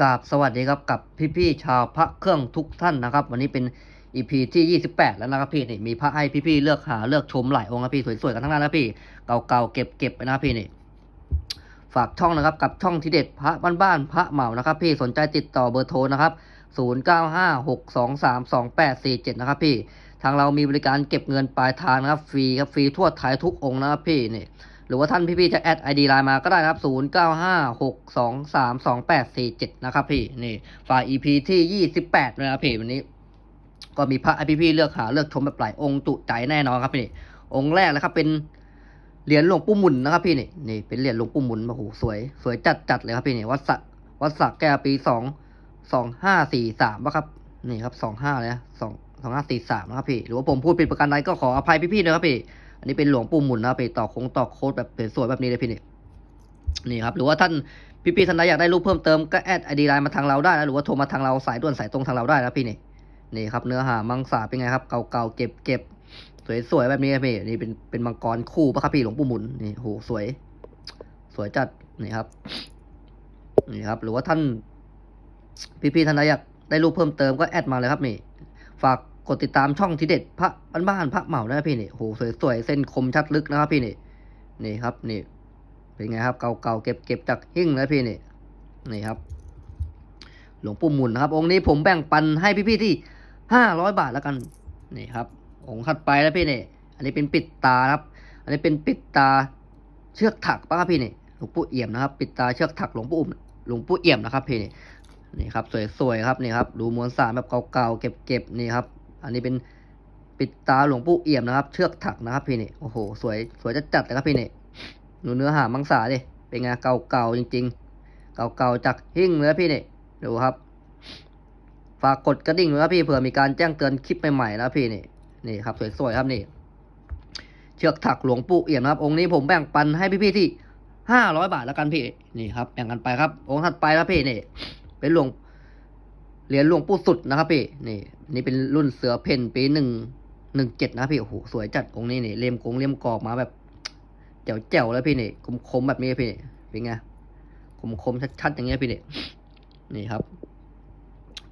กราบสวัสดีครับกับพี่ๆชาวพระเครื่องทุกท่านนะครับ วันนี้เป็นอีพีที่ 28 แล้วนะครับพี่นี่มีพระให้พี่ๆเลือกหาเลือกชมหลายองค์นะพี่สวยๆกันทั้งนั้นนะพี่เก่าๆเก็บๆไปนะพี่นี่ฝากช่องนะครับกับช่องที่เด็ดพระบ้านๆพระเหมานะครับ พี่สนใจติดต่อเบอร์โทรนะครับ0956232847นะครับพี่ทางเรามีบริการเก็บเงินปลายทางนะครับฟรีครับฟรีทั่วไทยทุกองค์นะครับพี่นี่ รือว่าท่านพี่ๆจะแอดไอดีไลน์มาก็ได้นะครับ 0956232847 นะครับพี่ นี่ฝ่าย EP ที่ 28นะครับพี่วันนี้ ก็มีพระพี่ๆเลือกหาเลือกชมแบบหลายองค์จุใจแน่นอนครับพี่ องค์แรกนะครับเป็นเหรียญหลวงปู่หมุนนะครับพี่นี่นี่เป็นเหรียญหลวงปู่หมุนโอ้โหสวย สวยจัดจัดๆเลยครับพี่นี่วัดสระวัดสระแก้วปีสองสองห้าสี่สามะครับนี่ครับสองห้าเลยนะสองสองห้าสี่สามนะครับพี่หรือว่าผมพูดผิดประการใดก็ขออภัยพี่ๆด้วยครับพี่ อันนี้เป็นหลวงปู่หมุนนะไปต่อโค้งต่อโค้ดแบบสวยแบบนี้เลยพี่นี่นี่ครับหรือว่าท่านพี่ๆท่านใดอยากได้รูปเพิ่มเติมก็แอดไอดีไลน์มาทางเราได้นะหรือว่าโทรมาทางเราสายด่วนสายตรงทางเราได้นะพี่นี่นี่ครับเนื้อหามังสาเป็นไงครับเก่าๆเก็บเก็บสวยๆแบบนี้ครับพี่นี่เป็นเป็นมังกรคู่ปะครับพี่หลวงปู่หมุนนี่โหสวย สวยจัดนี่ครับนี่ครับ หรือว่าท่านพี่ๆท่านใดอยากได้รูปเพิ่มเติมก็แอดมาเลยครับนี่ ฝาก กดติดตามช่องทีเด็ดพระบ้านๆพระเหมานะพี่นี่โหสวยๆเส้นคมชัดลึกนะครับพี่นี่นี่ครับนี่เป็นไงครับ เก่าๆเก็บเก็บจากหิ้งนะพี่นี่นี่ครับ หลวงปู่หมุนนะครับ องค์นี้ผมแบ่งปันให้พี่ๆที่ห้าร้อยบาทแล้วกันนี่ครับ องค์ถัดไปแล้วพี่นี่อันนี้เป็นปิดตาครับ อันนี้เป็นปิดตาเชือกถักป้ะครับพี่นี่หลวงปู่เอี่ยมนะครับ ปิดตาเชือกถักหลวงปู่อุ่มหลวงปู่เอี่ยมนะครับพี่นี่นี่ครับสวยๆครับนี่ครับดูมวลสารแบบเก่าๆเก็บๆนี่ครับ อันนี้เป็นปิดตาหลวงปู่เอี่ยมนะครับ เชือกถักนะครับพี่นี่โอ้โหสวยสวยจัดเลยครับพี่นี่ดูเนื้อหามังสาดิเป็นไงเก่าๆจริง ๆ เก่าๆจากหิ้งเลยพี่นี่ดูครับ ฝากกดกระดิ่งด้วยนะพี่เผื่อมีการแจ้งเตือนคลิปใหม่ๆนะพี่นี่นี่ครับสวยๆครับนี่ เชือกถักหลวงปู่เอี่ยมนะครับ องค์นี้ผมแบ่งปันให้พี่ๆที่ห้าร้อยบาทแล้วกันพี่นี่ครับแบ่งกันไปครับ องค์ถัดไปแล้วพี่นี่ เป็นหลวงเหรียญหลวงปู่สุดนะครับพี่นี่ นี่เป็นรุ่นเสือเพ่นปีหนึ่งหนึ่งเจ็ดนะพี่โอ้โหสวยจัดองค์นี้นี่เลี่ยมกงเลี่ยมกรอบมาแบบแจ๋วแจ๋วแล้วพี่นี่คมคมแบบนี้พี่นี่เป็นไงคมคมชัดๆอย่างเงี้ยพี่นี่นี่ครับ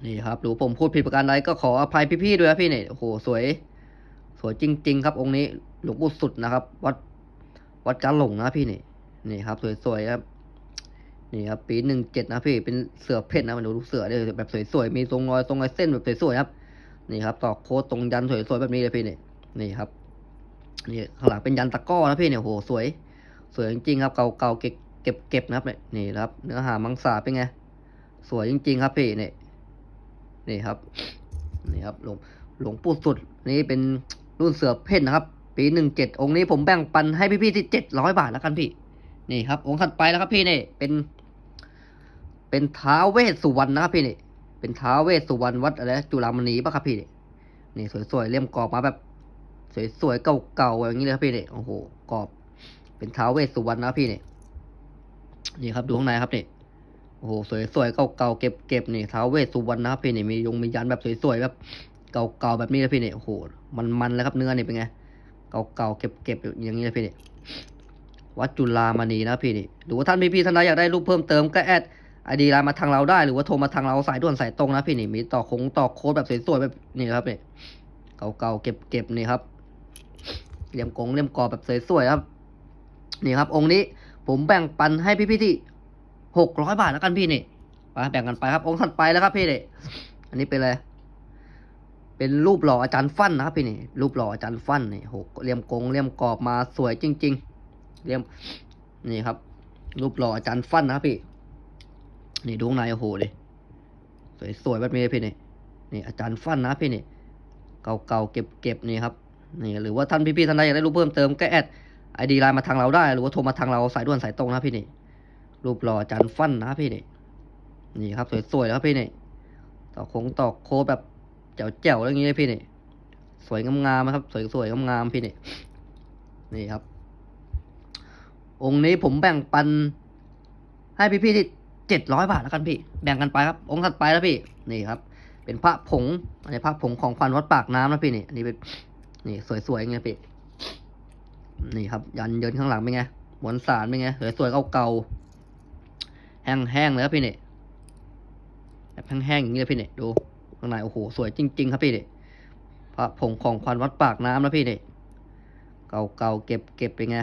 นี่ครับหรือผมพูดผิดประการใดก็ขออภัยพี่ๆด้วยนะพี่นี่โอ้โหสวย สวยจริง ๆ ครับ องค์นี้หลวงปู่สุดนะครับ วัดวัดกาหลงนะพี่นี่นี่ครับ สวยๆครับนี่ครับปีหนึ่งเจ็ดนะพี่เป็นเสือเพชรนะมันดูลูกเสือเลยแบบสวยๆมีทรงรอยทรงรอยเส้นแบบสวยๆครับ นี่ครับตอกโค้ดตรงยันสวยๆแบบนี้เลยพี่เนี่ยนี่ครับนี่ข้างหลังเป็นยันตะก้อนะพี่เนี่ยโหสวย สวยจริงๆครับเก่าๆเก็บเก็บเก็บนะครับเนี่ยนี่ครับเนื้อหามังสาเป็นไงสวยจริง ๆ ครับพี่เนี่ยนี่ครับนี่ครับหลวงหลวงปู่สุด นี่เป็นรุ่นเสือเพชรนะครับ ปีหนึ่งเจ็ดองค์นี้ผมแบ่งปันให้พี่ๆที่เจ็ดร้อยบาทแล้วกันพี่ นี่ครับ องค์ถัดไปแล้วครับพี่เนี่ยเป็น เป็นท้าเวสสุวรรณนะครับพี่เนี่ย เป็นท้าเวสสุวรรณวัดอะไรจุฬามณีปะครับพี่นี่นี่สวยๆเลี่ยมกรอบมาแบบ สวยๆเก่าๆอย่างนี้เลยครับพี่เนี่ยโอ้โหกรอบ เป็นท้าเวสสุวรรณนะพี่เนี่ยนี่ครับดูข้างในครับนี่โอ้โหสวยๆเก่าๆเก็บๆนี่ท้าเวสสุวรรณนะครับพี่เนี่ยมียงมียันแบบสวยๆแบบเก่าๆแบบนี้เลยพี่เนี่ยโอ้โหมันๆเลยครับเนื้อนี่เป็นไงเก่าๆเก็บๆอย่างนี้เลยพี่เนี่ยวัดจุฬามณีนะพี่นี่หรือว่าท่านพี่ๆท่านใดอยากได้รูปเพิ่มเติมก็แอด ไอดีไลน์มาทางเราได้หรือว่าโทรมาทางเราสายด่วนสายตรงนะพี่นี่มีต่อคงต่อโค้ดแบบสวยๆแบบนี่ครับเนี่ยเก่าๆเก็บๆนี่ครับเหลี่ยมกงเหลี่ยมกรอบแบบสวยๆครับนี่ครับ องค์นี้ผมแบ่งปันให้พี่ๆที่หกร้อยบาทแล้วกันพี่นี่ไปแบ่งกันไปครับองค์ถัดไปแล้วครับพี่นี่อันนี้เป็นอะไรเป็นรูปหล่ออาจารย์ฟั่นนะครับพี่นี่รูปหล่ออาจารย์ฟั่นนี่โหเหลี่ยมกงเหลี่ยมกรอบมาสวยจริง ๆเรียมนี่ครับ รูปหล่ออาจารย์ฟั่นนะครับพี่ นี่ดูข้างในโอ้โหเลยสวยๆแบบนี้เลยพี่นี่นี่อาจารย์ฟันนะพี่นี่ เก่าๆเก็บๆนี่ครับนี่หรือว่าท่านพี่ๆท่านใดอยากได้รูปเพิ่มเติมก็แอดไอดีไลน์มาทางเราได้หรือว่าโทรมาทางเราสายด่วนสายตรงนะพี่นี่ รูปหล่ออาจารย์ฟันนะพี่นี่นี่ครับสวยๆแล้วพี่นี่ต่อโค้งต่อโค้แบบแจ๋วๆแล้วอย่างนี้เลยพี่นี่สวยงามๆนะครับ สวยๆงามๆพี่นี่นี่ครับ องค์นี้ผมแบ่งปันให้พี่พี่ๆที่ เจ็ดร้อยบาทแล้วกันพี่ แบ่งกันไปครับ องค์ถัดไปแล้วพี่ นี่ครับ เป็นพระผงอันนี้พระผงของขวัญวัดปากน้ำนะพี่นี่ อันนี้เป็น นี่สวยๆไงพี่ นี่ครับ ยันเยินข้างหลังเป็นไงมวลสารเป็นไงสวยๆเก่าๆ แห้งๆเลยครับพี่นี่แบบแห้งๆอย่างนี้เลยพี่นี่ ดู ข้างในโอ้โห สวยจริง ๆ ครับพี่นี่ พระผงของควันวัดปากน้ำนะพี่นี่ เก่าๆ เก็บเก็บเป็นไง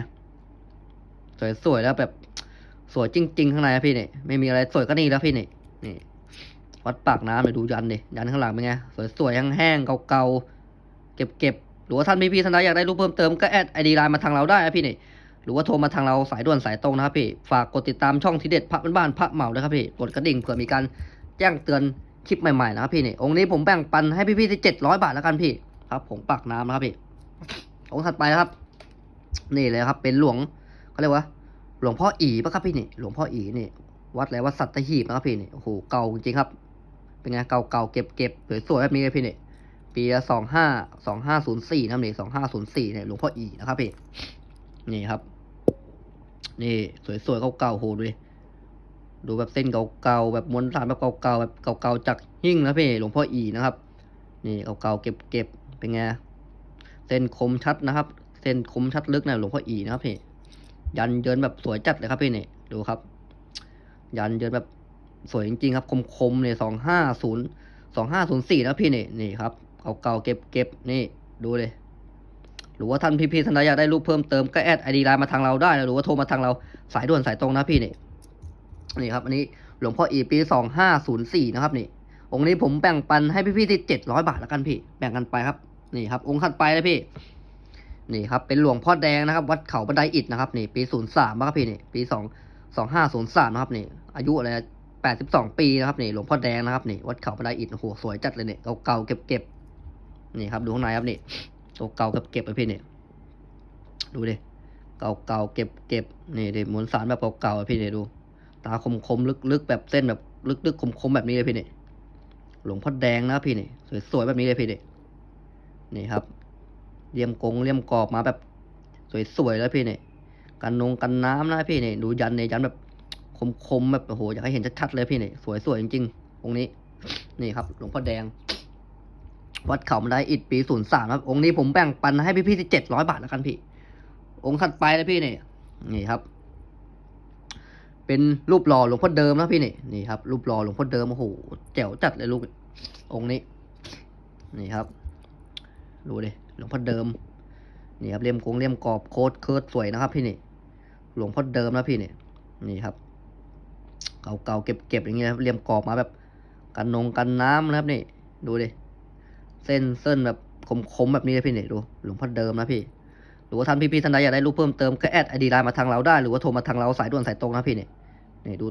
สวยๆแล้วแบบ สวยจริง ๆ ข้างในนะพี่เนี่ยไม่มีอะไรสวยก็นี่แล้วพี่เนี่ยนี่วัดปากน้ำเลยดูยันดิยันข้างหลังเป็นไงสวยๆแห้งๆเก่าๆเก็บๆหรือว่าท่านพี่ๆท่านใดอยากได้รูปเพิ่มเติมก็แอดไอดีไลน์มาทางเราได้นะพี่เนี่ยหรือว่าโทรมาทางเราสายด่วนสายตรงนะครับพี่ฝากกดติดตามช่องทีเด็ดพระบ้านพระเหมาด้วยครับพี่กดกระดิ่งเผื่อมีการแจ้งเตือนคลิปใหม่ๆนะครับพี่นี่องค์นี้ผมแบ่งปันให้พี่ๆที่เจ็ดร้อยบาทแล้วกันพี่ครับผมปากน้ำนะครับพี่องค์ถัดไปครับ นี่เลยครับ เป็นหลวงเขาเรียกว่า หลวงพ่ออีปะครับพี่นี่ หลวงพ่ออีนี่ วัดอะไรวัดสัตหีบนะครับพี่นี่โอ้โหเก่าจริงครับ เป็นไงเก่าๆเก็บๆสวยๆแบบนี้เลยพี่นี่ปีสองห้าสองห้าศูนย์สี่นะครับนี่สองห้าศูนย์สี่เนี่ยหลวงพ่ออีนะครับพี่นี่ครับ นี่สวยๆเก่าๆโหดูดิดูแบบเส้นเก่าๆแบบม้วนสารแบบเก่าๆแบบเก่าๆจากหิ้งนะพี่หลวงพ่ออีนะครับ นี่เก่าๆเก็บๆเป็นไงเส้นคมชัดนะครับ เส้นคมชัดลึกนะหลวงพ่ออีนะครับพี่ ยันเยินแบบสวยจัดเลยครับพี่นี่ดูครับ ยันเยินแบบสวยจริงๆครับ คมๆเนี่ยสองห้าศูนย์สองห้าศูนย์สี่นะพี่นี่นี่ครับเก่าๆเก็บๆนี่ดูเลย หรือว่าท่านพี่ๆท่านใดอยากได้รูปเพิ่มเติมก็แอดไอดีไลน์มาทางเราได้นะหรือว่าโทรมาทางเราสายด่วนสายตรงนะพี่นี่นี่ครับ อันนี้หลวงพ่ออีปีสองห้าศูนย์สี่นะครับนี่องค์นี้ผมแบ่งปันให้พี่ๆที่เจ็ดร้อยบาทแล้วกันพี่ แบ่งกันไปครับ นี่ครับ องค์ถัดไปนะพี่ นี่ครับเป็นหลวงพ่อแดงนะครับ วัดเขาบันไดอิฐนะครับนี่ปีศูนย์สามครับพี่นี่ปีสองสองห้าศูนย์สามนะครับนี่อายุอะไรแปดสิบสองปีนะครับนี่หลวงพ่อแดงนะครับนี่วัดเขาบันไดอิฐโอ้โหสวยจัดเลยเนี่ยเก่าๆเก็บๆนี่ครับดูข้างในครับนี่ตัวเก่ากับเก็บไปพี่นี่ดูดิเก่าเก่าๆเก็บเก็บนี่ดิมวลสารแบบเก่าๆพี่นี่ดู ตาคมคมลึกๆแบบเส้นแบบลึกลึกคมคมๆแบบนี้เลยพี่นี่หลวงพ่อแดงนะพี่นี่ยสวยๆแบบนี้เลยพี่นี่นี่ครับ เลี่ยมกงเลี่ยมกรอบมาแบบสวยๆแล้วพี่เนี่ยกันนงกันน้ำนะพี่เนี่ยดูยันเนี่ยยันแบบคมๆแบบโอ้โหอยากให้เห็นชัดๆเลยพี่เนี่ยสวยๆจริงๆองค์นี้ นี่ครับ หลวงพ่อแดง วัดเขาบันไดอิฐปีศูนย์สามครับองค์นี้ผมแบ่งปันให้พี่ๆที่เจ็ดร้อยบาทแล้วกันพี่ องค์ถัดไปนะพี่เนี่ยนี่ครับ เป็นรูปหล่อหลวงพ่อเดิมนะพี่นี่นี่ครับ รูปหล่อหลวงพ่อเดิมโอ้โหแจ๋วจัดเลยลูกองค์นี้ นี่ครับ ดูดิ หลวงพ่อเดิมนี่ครับเลี่ยมโกงเลี่ยมกรอบโคตรเคิร์ดสวยนะครับ พี่นี่ หลวงพ่อเดิมนะพี่นี่นี่ครับ เก่าๆเก็บๆอย่างเงี้ยครับเลี่ยมกรอบมาแบบ กันนงกันน้ำนะครับนี่ดูดิเส้นเส้นแบบคมๆแบบนี้เลยพี่นี่ดูหลวงพ่อเดิมนะพี่ หรือว่าท่านพี่ๆท่านใดอยากได้รูปเพิ่มเติมก็แอดไอดีไลน์มาทางเราได้หรือว่าโทรมาทางเราสายด่วนสายตรงนะพี่นี่นี่ดู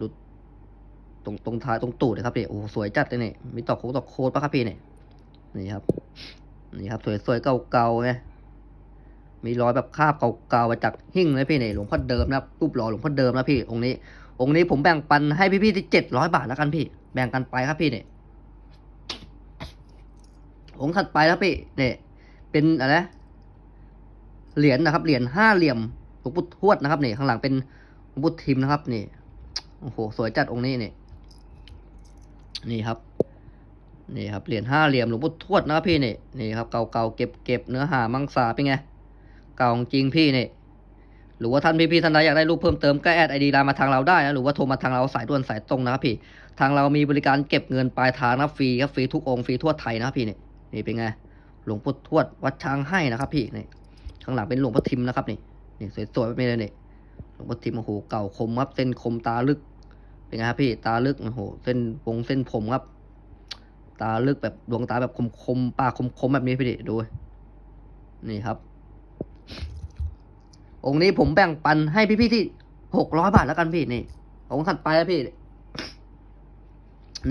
ดูตรงตรงท้ายตรงตูดเลยครับพี่โอ้โหสวยจัดเลยนี่มีตอกโค้ดตอกโค้ดปะครับพี่นี่นี่ครับ นี่ครับสวยๆเก่าๆไงมีรอยแบบคาบเก่าๆมาจากหิ้งเลยพี่เนี่ยหลวงพ่อเดิมนะครับรูปหล่อหลวงพ่อเดิมนะพี่องค์นี้ องค์นี้ผมแบ่งปันให้พี่ๆที่เจ็ดร้อยบาทแล้วกันพี่ แบ่งกันไปครับพี่เนี่ยองค์ถัดไปครับพี่เนี่ยเป็นอะไรเหรียญนะครับเหรียญห้าเหลี่ยมหลวงปู่ทวดนะครับนี่ข้างหลังเป็นหลวงปู่ทิมนะครับนี่โอ้โหสวยจัดองค์นี้นี่นี่ครับ นี่ครับเหรียญห้าเหลี่ยมหลวงปู่ทวดนะพี่นี่นี่ครับเก่าๆเก็บเก็บเนื้อหามังสาเป็นไงเก่าจริงพี่นี่หรือว่าท่านพี่ๆท่านใดอยากได้รูปเพิ่มเติมก็แอดไอดีไลน์มาทางเราได้นะหรือว่าโทรมาทางเราสายด่วนสายตรงนะครับพี่ ทางเรามีบริการเก็บเงินปลายทางนะฟรีครับฟรีทุกองค์ฟรีทั่วไทยนะพี่นี่นี่เป็นไงหลวงปู่ทวดวัดช้างให้นะครับพี่นี่ข้างหลังเป็นหลวงพ่อทิมนะครับนี่นี่สวยๆแบบนี้เลยนี่หลวงพ่อทิมโอ้โหเก่าคมครับเส้นคมตาลึกเป็นไงครับพี่ตาลึกโอ้โหเส้นวงเส้นผมครับ ตาลึกแบบดวงตาแบบคมๆปากคมๆแบบนี้พี่ดิดู นี่ครับ องค์นี้ผมแบ่งปันให้พี่ๆที่หกร้อยบาทแล้วกันพี่นี่ องค์ถัดไปแล้วพี่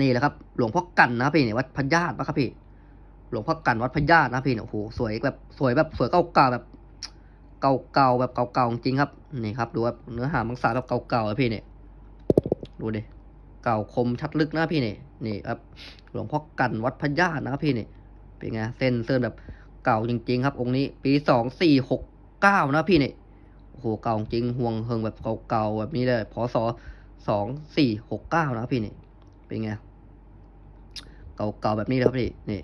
นี่แหละครับ หลวงพ่อกันนะพี่เนี่ยวัดพญาตปะครับพี่ หลวงพ่อกันวัดพญาตนะพี่เนี่ยโอ้โหสวยแบบสวยแบบสวยเก่าๆแบบเก่าๆแบบเก่าๆจริงครับ นี่ครับ ดูแบบเนื้อหามังสาแบบเก่าๆอะพี่เนี่ยดูดิเก่าคมชัดลึกนะพี่เนี่ย นี่ครับหลวงพ่อกันวัดพญาตนะครับพี่นี่เป็นไงเส้นเส้นแบบเก่าจริง ๆ ครับ องค์นี้ ปีสองสี่หกเก้านะพี่นี่โอ้โหเก่าจริงห่วงเฮิงแบบเก่าๆแบบนี้เลยพศสองสี่หกเก้านะพี่นี่เป็นไงเก่าๆแบบนี้เลยครับพี่นี่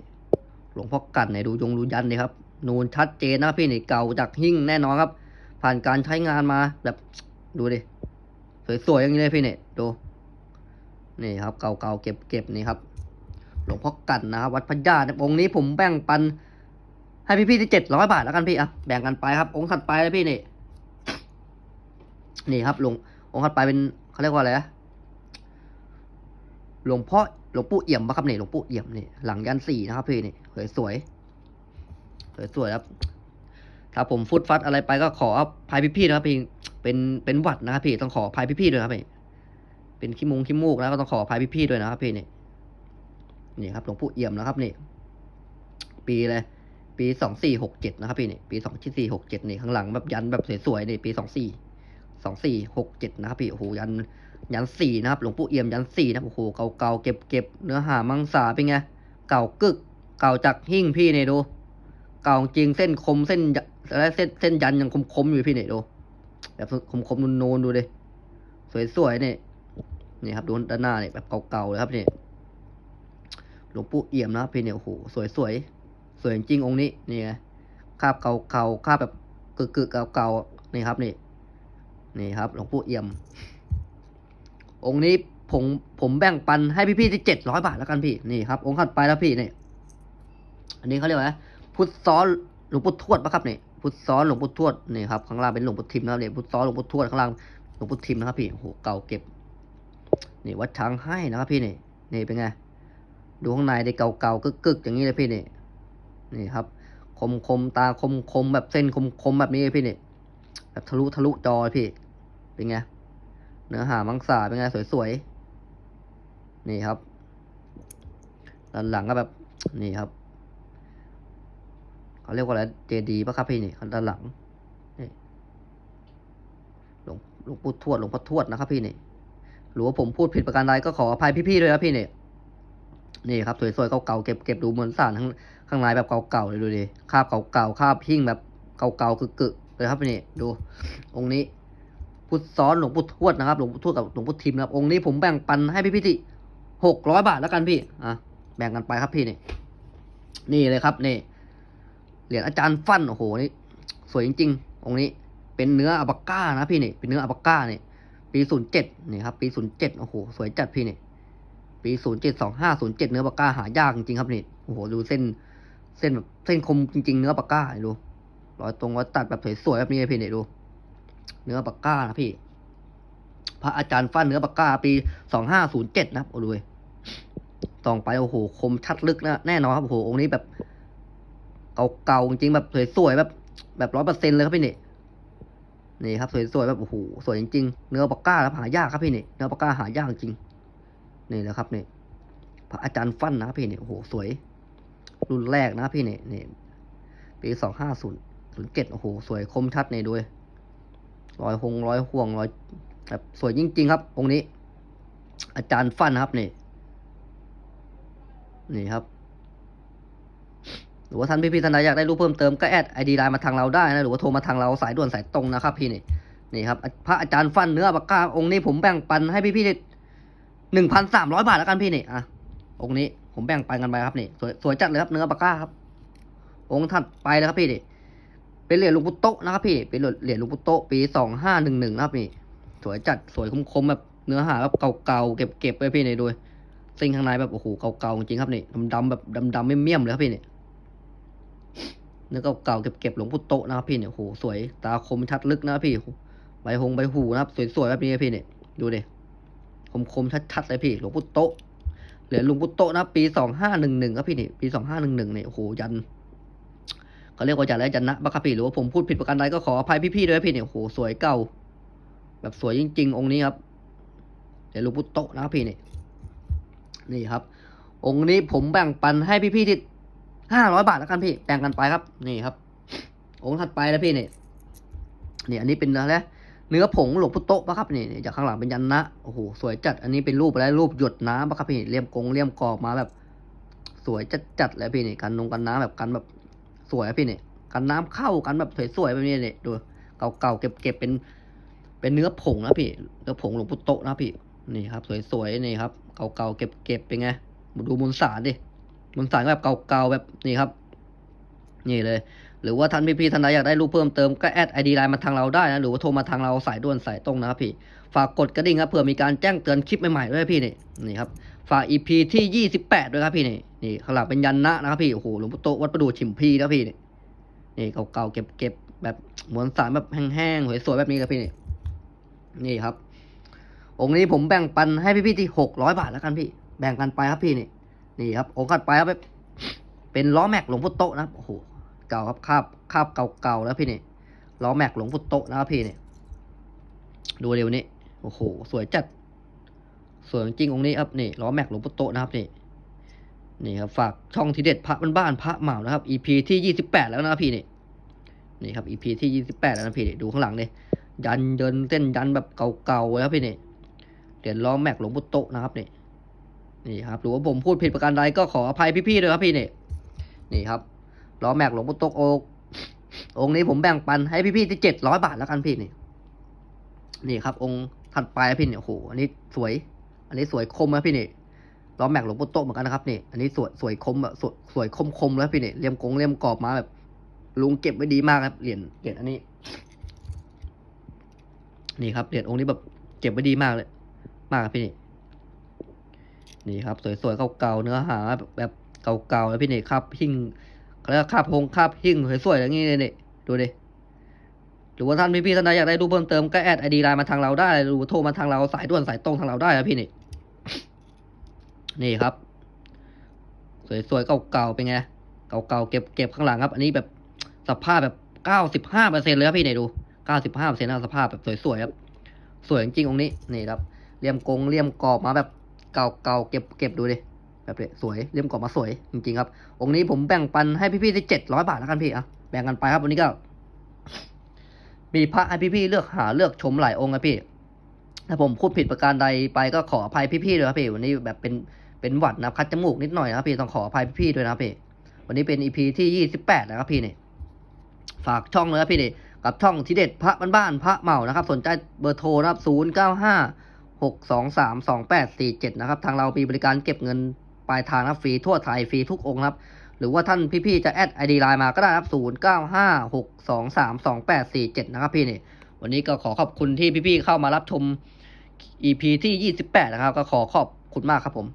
หลวงพ่อกันเนี่ยดูยงดูยันเลยครับ นูนชัดเจนนะพี่นี่เก่าจากหิ้งแน่นอนครับ ผ่านการใช้งานมาแบบดูดิสวยๆอย่างนี้เลยพี่เนี่ยดู นี่ครับเก่าๆเก็บๆนี่ครับ หลวงพ่อกันนะครับวัดพระญาติองค์นี้ผมแบ่งปัน ให้พี่ๆที่เจ็ดร้อยบาทแล้วกันพี่อะแบ่งกันไปครับ องค์ถัดไปแล้วพี่นี่ นี่ครับหลวงองค์ถัดไปเป็นเขาเรียกว่าอะไรนะหลวงพ่อหลวงปู่เอี่ยมปะครับนี่หลวงปู่เอี่ยมนี่หลังยันสี่นะครับพี่นี่สวยสวยสวยสวยๆครับถ้าผมฟุดฟัดอะไรไปก็ขออภัยพี่ๆนะครับพี่เป็นเป็นหวัดนะครับพี่ต้องขออภัยพี่ๆด้วยครับพี่ เป็นขี้มุงขี้มูกนะก็ต้องขออภัยพี่ๆด้วยนะครับพี่นี่นี่ครับหลวงปู่เอี่ยมนะครับนี่ ปีเลยปีสองสี่หกเจ็ดนะครับพี่นี่ปีสองสี่หกเจ็ดนี่ข้างหลังแบบยันแบบสวยๆนี่ปีสองสี่สองสี่หกเจ็ดนะครับพี่โอ้โหยันยันสี่นะครับหลวงปู่เอี่ยมยันสี่นะโอ้โหเก่าๆเก็บเก็บเนื้อหามังสาเป็นไงเก่ากึก เก่าจากหิ้งพี่นี่ดู เก่าจริงเส้นคมเส้นแล้วเส้นเส้นยันยังคมคมๆอยู่พี่นี่ดูแบบคมคมๆนูนๆดูดิสวยๆนี่ นี่ครับดูด้านหน้าเนี่ยแบบเก่าๆเลยครับนี่หลวงปู่เอี่ยมนะครับพี่เนี่ยโอ้โหสวยๆสวยจริงองค์นี้นี่ไงคาบเก่าๆคาบแบบกึกกึกๆเก่าๆนี่ครับนี่นี่ครับ หลวงปู่เอี่ยม องค์นี้ผมผมแบ่งปันให้พี่ๆที่เจ็ดร้อยบาทแล้วกันพี่นี่ครับ องค์ถัดไปแล้วพี่นี่อันนี้เขาเรียกว่าพุทธซ้อนหลวงปู่ทวดปะครับนี่พุทธซ้อนหลวงปู่ทวดนี่ครับข้างล่างเป็นหลวงปู่ทิมนะครับนี่พุทธซ้อนหลวงปู่ทวดข้างล่างหลวงปู่ทิมนะครับพี่โอ้โหเก่าเก็บ นี่วัดช้างให้นะครับพี่นี่นี่เป็นไงดูข้างในได้เก่าๆกึกๆอย่างนี้เลยพี่นี่นี่ครับ คมคมๆตาคมคมๆแบบเส้นคมคมๆแบบนี้เลยพี่นี่แบบทะลุทะลุจอพี่ เป็นไงเนื้อหามังสาเป็นไงสวยๆนี่ครับด้านหลังก็แบบนี่ครับเขาเรียกว่าอะไรเจดีป่ะครับพี่นี่ด้านหลังนี่หลวงหลวงปู่ทวดหลวงพ่อทวดนะครับพี่นี่ หรือว่าผมพูดผิดประการใดก็ขออภัยพี่ๆด้วยนะพี่เนี่ยนี่ครับสวยๆเก่าๆเก็บเก็บดูเหมือนสารข้างข้างในแบบเก่าๆเลยดูดิคาบเก่าๆคาบหิ้งแบบเก่าๆกึกๆเลยครับนี่ดู องค์นี้พุทธซ้อนหลวงปู่ทวดนะครับหลวงปู่ทวดกับหลวงปู่ทิมนะครับองค์นี้ผมแบ่งปันให้พี่พี่ที่หกร้อยบาทแล้วกันพี่อะแบ่งกันไปครับพี่นี่นี่เลยครับนี่เหรียญอาจารย์ฟั่นโอ้โหนี่สวยจริง ๆ องค์นี้เป็นเนื้ออัลปาก้านะพี่นี่เป็นเนื้ออัลปาก้านี่ ปีศูนย์เจ็ดนี่ครับ ปีศูนย์เจ็ดโอ้โห สวยจัดพี่เนี่ย ปีศูนย์เจ็ดสองห้าศูนย์เจ็ดเนื้อปากกาหายากจริงครับนี่ โอ้โห ดูเส้น เส้นแบบเส้นคมจริง ๆ เนื้อปากกาดู รอยตรงรอยตัดแบบสวยๆแบบนี้เลยพี่เนี่ยดู เนื้อปากกานะพี่ พระอาจารย์ฟ้าเนื้อปากกาปีสองห้าศูนย์เจ็ดนะครับโอ้ดูส่องไปโอ้โห คมชัดลึกนะแน่นอนครับโอ้โหองค์นี้แบบ เก่าๆจริงๆแบบสวยๆแบบ แบบร้อยเปอร์เซ็นต์เลยครับพี่เนี่ย นี่ครับสวยๆแบบโอ้โหสวยจริงๆเนื้อปากกาแล้วหายากครับพี่นี่เนื้อปากกาหายากจริงนี่แหละครับนี่พระอาจารย์ฟั่นนะครับพี่นี่โอ้โหสวย รุ่นแรกนะพี่นี่นี่ปีสองห้าศูนย์ศูนย์เจ็ดโอ้โหสวยคมชัดนี่ด้วยรอยหงรอยห่วงรอยแบบสวยจริง ๆ ครับ องค์นี้ อาจารย์ฟั่นนะครับนี่นี่ครับ รือว่าท่านพี่ๆท่านใดอยากได้รูปเพิ่มเติมก็แอดไอดีไลน์มาทางเราได้นะหรือว่าโทรมาทางเราสายด่วนสายตรงนะครับพี่นี่นี่ครับพระอาจารย์ฟันเนื้อปากกาองค์นี้ผมแบ่งปันให้พี่ๆหนึ่งพันสามร้อยบาทแล้วกันพี่นี่อะองค์นี้ผมแบ่งปันกันไปครับนี่สวยสวยจัดเลยครับเนื้อปากกาครับ องค์ถัดไปแล้วครับพี่นี่เป็นเหรียญหลุงพุโตะนะครับพี่เป็นเหรียญหลุงพุโตะปีสองห้าหนึ่งหนึ่งนะครับนี่สวยจัดสวยคมๆแบบเนื้อหาแบบเก่าๆเก็บๆไปพี่นี่ดูเส้นข้างในแบบโอ้โหเก่าๆจริงครับนี่ดำๆแบบดำๆเมี่ยมเลยครับพี่นี่ เนื้อเก่าๆเก็บๆหลวงพุโตะนะครับพี่เนี่ยโหสวยตาคมชัดลึกนะพี่ใบหงใบหูนะครับสวยๆแบบนี้พี่เนี่ยดูดิคมคมๆชัดๆเลยพี่หลวงพุโตะเหรียญหลวงพุโตะนะปีสองห้าหนึ่งหนึ่งครับพี่เนี่ยปีสองห้าหนึ่งหนึ่งเนี่ยโหยันเขาเรียกว่ายันและยันนะบ้าครับพี่หรือว่าผมพูดผิดประการใดก็ขออภัยพี่ๆด้วยพี่เนี่ยโหสวยเก่า แบบสวยจริง ๆ องค์นี้ครับเหรียญหลวงพุโตะนะครับพี่เนี่ยนี่ครับ องค์นี้ผมแบ่งปันให้พี่ๆที่ ห้าร้อยบาทแล้วกันพี่แบ่งกันไปครับ นี่ครับ องค์ถัดไปแล้วพี่นี่นี่อันนี้เป็นอะไรเนื้อผงหลวงพุโตะปะครับนี่จากข้างหลังเป็นยันนะโอ้โหสวยจัดอันนี้เป็นรูปอะไรรูปหยดน้ำปะครับพี่เลี่ยมกงเลี่ยมกรอบมาแบบ สวยจัดจัดเลยพี่นี่กันนงกันน้ำแบบกันแบบสวยอะพี่นี่กันน้ำเข้ากันแบบสวยๆแบบนี้เนี่ยดูเก่าๆเก็บๆเป็น เป็นเนื้อผงนะพี่เนื้อผงหลวงพุโตะนะพี่นี่ครับ สวยๆนี่ครับ เก่าๆเก็บๆเป็นไงดูมวลสารดิ มวลสารก็แบบเก่าๆแบบนี่ครับ นี่เลย หรือว่าท่านพี่ๆท่านใดอยากได้รูปเพิ่มเติมก็แอดไอดีไลน์มาทางเราได้นะหรือว่าโทรมาทางเราสายด่วนสายตรงนะครับพี่ฝากกดกระดิ่งครับเผื่อมีการแจ้งเตือนคลิปใหม่ๆด้วยพี่นี่นี่ครับฝาก EP ที่ยี่สิบแปดด้วยครับพี่นี่นี่ข้างหลังเป็นยันนะนะครับพี่โอ้โหหลวงพ่อโตวัดประดูชิมพีนะพี่นี่นี่เก่าๆเก็บๆแบบมวลสารแบบแห้งๆสวยๆแบบนี้ครับพี่นี่นี่ครับ องค์นี้ผมแบ่งปันให้พี่ๆที่หกร้อยบาทแล้วกันพี่ แบ่งกันไปครับพี่นี่ นี่ครับโองค์ถัดไปครับเป็นล้อแม็กหลวงพุโตนะครับโอ้โหเก่าครับคาบคาบเก่าๆแล้วพี่นี่ล้อแม็กหลวงพุโตนะครับพี่นี่ดูเร็วนี้โอ้โหสวยจัดสวยจริงองค์นี้ครับนี่ล้อแม็กหลวงพุโตนะครับนี่นี่ครับฝากช่องทีเด็ดพระบ้านพระเหมานะครับ EP ที่ยี่สิบแปดแล้วนะพี่นี่นี่ครับ EP ที่ยี่สิบแปดแล้วนะพี่นี่ดูข้างหลังเลยยันเดินเส้นยันแบบเก่าๆเลยครับพี่นี่เหรียญล้อแม็กหลวงพุโตนะครับนี่ นี่ครับหรือว่าผมพูดผิดประการใดก็ขออภัยพี่ๆด้วยครับพี่นี่นี่ครับล้อแม็กหลวงพุโตะโอกองค์นี้ผมแบ่งปันให้พี่ๆที่เจ็ดร้อยบาทแล้วกันพี่นี่ นี่ครับ องค์ถัดไปพี่เนี่ยโอ้โหอันนี้สวย อันนี้สวยคมนะพี่นี่ล้อแม็กหลวงพุโตะเหมือนกันนะครับนี่อันนี้สวยสวยคมแบบสวยคมคมๆแล้วพี่นี่เลี่ยมกงเลี่ยมกรอบมาแบบลุงเก็บไว้ดีมากครับเหรียญเหรียญอันนี้ นี่ครับเหรียญองค์นี้แบบเก็บไว้ดีมากเลย มากครับพี่นี่ นี่ครับ สวยๆเก่าๆเนื้อหาแบบเก่าๆแล้วพี่นี่คาบหิ่งเขาเรียกว่าคาบพงคาบหิ่งสวยๆอย่างนี้เลยนี่ดูดิหรือว่าท่านพี่ๆท่านใดอยากได้รูปเพิ่มเติมก็แอดไอดีไลน์มาทางเราได้หรือโทรมาทางเราสายด่วนสายตรงทางเราได้ครับพี่นี่นี่ครับ สวยๆเก่าๆเป็นไงเก่าๆเก็บเก็บข้างหลังครับ อันนี้แบบสภาพแบบเก้าสิบห้าเปอร์เซ็นเลยครับพี่นี่ดูเก้าสิบห้าเปอร์เซ็นต์สภาพแบบสวยๆครับ สวยจริงๆองค์นี้นี่ครับเลี่ยมกงเลี่ยมกรอบมาแบบ เก่าๆเก็บเก็บดูดิแบบนี้สวยเลี่ยมกรอบมาสวยจริงๆครับ องค์นี้ผมแบ่งปันให้พี่ๆที่เจ็ดร้อยบาทแล้วกันพี่อะแบ่งกันไปครับวันนี้ก็ มีพระให้พี่ๆเลือกหาเลือกชมหลายองค์ครับพี่ ถ้าผมพูดผิดประการใดไปก็ขออภัยพี่ๆด้วยครับพี่วันนี้แบบเป็นเป็นหวัดนะครับคัดจมูกนิดหน่อยนะครับพี่ต้องขออภัยพี่ๆด้วยนะพี่วันนี้เป็นอีพีที่ยี่สิบแปดนะครับพี่เนี่ยฝากช่องเลยครับพี่เนี่ยกับช่องทีเด็ดพระบ้านๆพระเหมานะครับ สนใจเบอร์โทรนะครับศูนย์เก้าห้า หกสองสามสองแปดสี่เจ็ดนะครับ ทางเรามีบริการเก็บเงินปลายทางนะฟรีทั่วไทยฟรีทุกองค์ครับ หรือว่าท่านพี่ๆจะแอดไอดีไลน์มาก็ได้ครับศูนย์เก้าห้าหกสองสามสองแปดสี่เจ็ดนะครับพี่นี่ วันนี้ก็ขอขอบคุณที่พี่ๆเข้ามารับชม EP ที่ยี่สิบแปดนะครับ ก็ขอขอบคุณมากครับผม